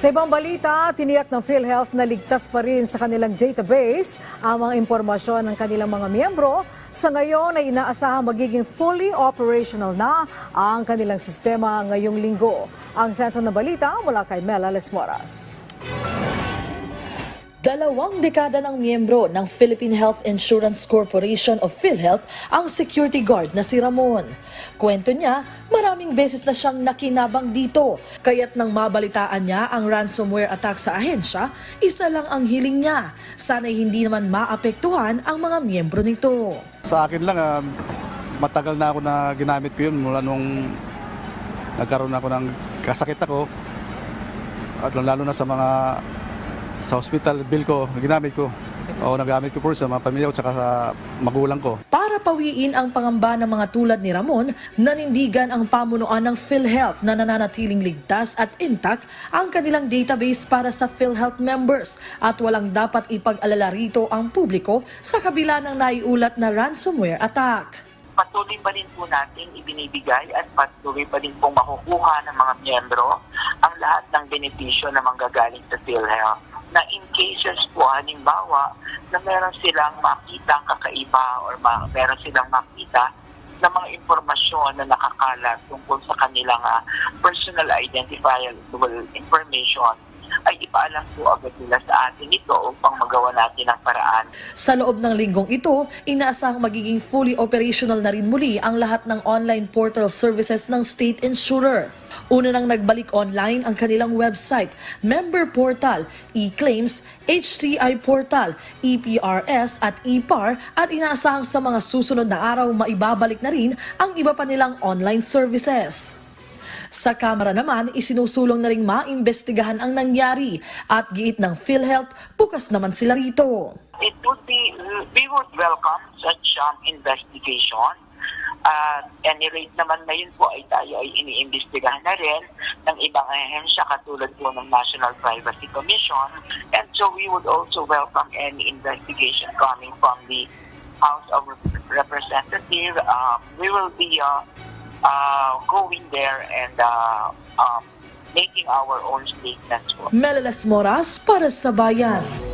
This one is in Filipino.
Sa ibang balita, tiniyak ng PhilHealth na ligtas pa rin sa kanilang database ang mga impormasyon ng kanilang mga miyembro. Sa ngayon ay inaasahang magiging fully operational na ang kanilang sistema ngayong linggo. Ang sentro ng balita mula kay Mela Lesmoras. Dalawang dekada ng miyembro ng Philippine Health Insurance Corporation of PhilHealth ang security guard na si Ramon. Kwento niya, maraming beses na siyang nakinabang dito. Kaya't nang mabalitaan niya ang ransomware attack sa ahensya, isa lang ang hiling niya. Sana'y hindi naman maapektuhan ang mga miyembro nito. Sa akin lang, ah, matagal na ako na ginamit ko yun mula nung nagkaroon ako ng kasakit ako. At lalo na sa mga sa hospital bill ko, ginamit ko. O nagamit ko po sa mga pamilya ko at sa magulang ko. Para pawiin ang pangamba ng mga tulad ni Ramon, nanindigan ang pamunuan ng PhilHealth na nananatiling ligtas at intact ang kanilang database para sa PhilHealth members at walang dapat ipag-alala rito ang publiko sa kabila ng naiulat na ransomware attack. patuloy pa rin po natin ibinibigay at patuloy pa rin pong makukuha ng mga miyembro ang lahat ng benepisyo na manggagaling sa PhilHealth na in cases po halimbawa na meron silang makita ang kakaiba or ma- meron silang makita na mga impormasyon na nakakalat tungkol sa kanilang ah, personal identifiable information ay ipaalam po agad nila sa atin ito upang magawa natin ang paraan Sa loob ng linggong ito, inaasahang magiging fully operational na rin muli ang lahat ng online portal services ng state insurer. Una nang nagbalik online ang kanilang website, member portal, e-claims, HCI portal, EPRS at EPAR at inaasahang sa mga susunod na araw maibabalik na rin ang iba pa nilang online services. Sa Kamara naman, isinusulong na ring maimbestigahan ang nangyari at giit ng PhilHealth, bukas naman sila rito. it would be, we would welcome such um, investigation. At any rate naman ngayon po ay tayo ay iniimbestigahan na rin ng ibang ahensya katulad po ng National Privacy Commission. And so we would also welcome any investigation coming from the House of Representatives. Um, we will be uh, uh, going there and uh, um, making our own statements. Melalas Moras para sa Bayan.